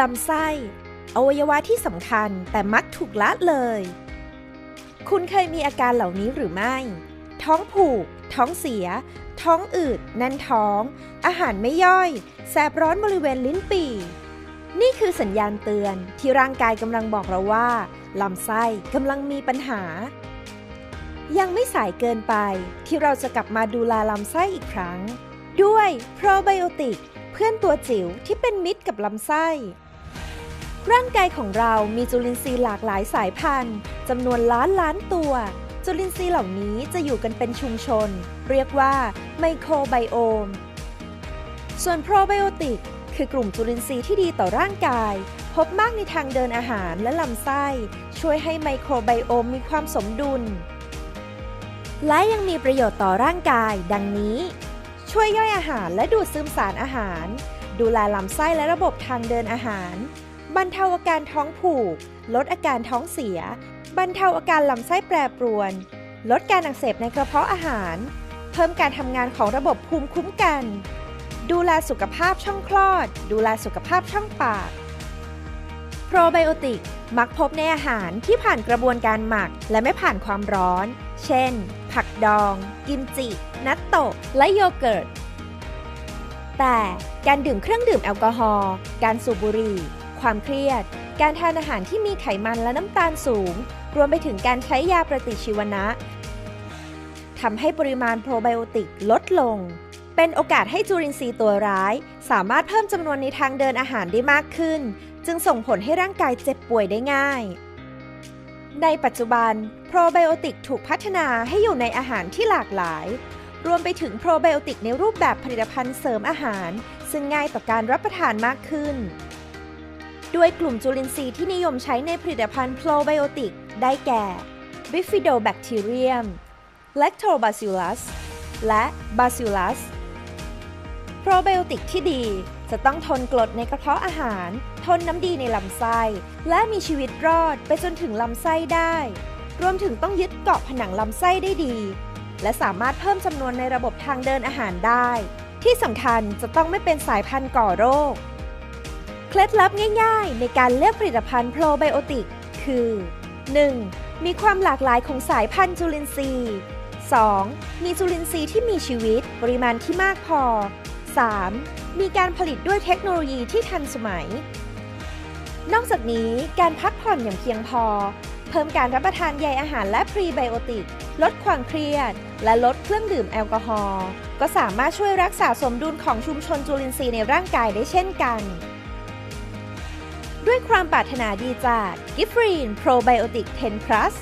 ลำไส้ อวัยวะที่สำคัญแต่มักถูกละเลย คุณเคยมีอาการเหล่านี้หรือไม่ ท้องผูก ท้องเสีย ท้องอืด แน่นท้อง อาหารไม่ย่อย แสบร้อนบริเวณลิ้นปี่ นี่คือสัญญาณเตือนที่ร่างกายกำลังบอกเราว่าลำไส้กำลังมีปัญหา ยังไม่สายเกินไปที่เราจะกลับมาดูแลลำไส้อีกครั้ง ด้วยโปรไบโอติก เพื่อนตัวจิ๋วที่เป็นมิตรกับลำไส้ ร่างกายของเรามีจุลินทรีย์หลากหลายสายพันธุ์จำนวนล้านล้านตัว จุลินทรีย์เหล่านี้จะอยู่กันเป็นชุมชน เรียกว่าไมโครไบโอม ส่วนโปรไบโอติก คือกลุ่มจุลินทรีย์ที่ดีต่อร่างกาย พบมากในทางเดินอาหารและลำไส้ ช่วยให้ไมโครไบโอมมีความสมดุล และยังมีประโยชน์ต่อร่างกาย ดังนี้ ช่วยย่อยอาหารและดูดซึมสารอาหาร ดูแลลำไส้และระบบทางเดินอาหาร บรรเทาอาการท้องผูก ลดอาการท้องเสีย บรรเทาอาการลำไส้แปรปรวน ลดการอักเสบในกระเพาะอาหาร เพิ่มการทำงานของระบบภูมิคุ้มกัน ดูแลสุขภาพช่องคลอด ดูแลสุขภาพช่องปาก โปรไบโอติกมักพบในอาหารที่ผ่านกระบวนการหมักและไม่ผ่านความร้อน เช่น ผักดอง กิมจิ นัตโตะ และโยเกิร์ต แต่การดื่มเครื่องดื่มแอลกอฮอล์ การสูบบุหรี่ ความเครียด การทานอาหารที่มีไขมันและน้ำตาลสูง รวมไปถึงการใช้ยาปฏิชีวนะทำให้ปริมาณโปรไบโอติกลดลง เป็นโอกาสให้จุลินทรีย์ตัวร้าย สามารถเพิ่มจำนวนในทางเดินอาหารได้มากขึ้น จึงส่งผลให้ร่างกายเจ็บป่วยได้ง่าย ในปัจจุบัน โปรไบโอติกถูกพัฒนาให้อยู่ในอาหารที่หลากหลาย รวมไปถึงโปรไบโอติกในรูปแบบผลิตภัณฑ์เสริมอาหาร ซึ่งง่ายต่อการรับประทานมากขึ้น ด้วยกลุ่มจุลินทรีย์ที่นิยมใช้ในผลิตภัณฑ์โปรไบโอติกได้แก่ Bifidobacterium Lactobacillus และ Bacillus โปรไบโอติกที่ดี จะต้องทนกรดในกระเพาะอาหาร ทนน้ำดีในลำไส้ และมีชีวิตรอดไปจนถึงลำไส้ได้ รวมถึงต้องยึดเกาะผนังลำไส้ได้ดี และสามารถเพิ่มจำนวนในระบบทางเดินอาหารได้ ที่สำคัญจะต้องไม่เป็นสายพันธุ์ก่อโรค เคล็ดลับง่าย ๆ ในการเลือกผลิตภัณฑ์โปรไบโอติก คือ 1. มีความหลากหลายของสายพันธุ์จุลินทรีย์ 2. มีจุลินทรีย์ที่มีชีวิตปริมาณที่มากพอ 3. มีการผลิตด้วยเทคโนโลยีที่ทันสมัย นอกจากนี้การพักผ่อนอย่างเพียงพอ เพิ่มการรับประทานใยอาหารและพรีไบโอติก ลดความเครียด และลดเครื่องดื่มแอลกอฮอล์ก็สามารถช่วยรักษาสมดุลของชุมชนจุลินทรีย์ในร่างกายได้เช่นกัน ด้วยความปรารถนาดีจาก g i f r e e n Probiotic 10 Plus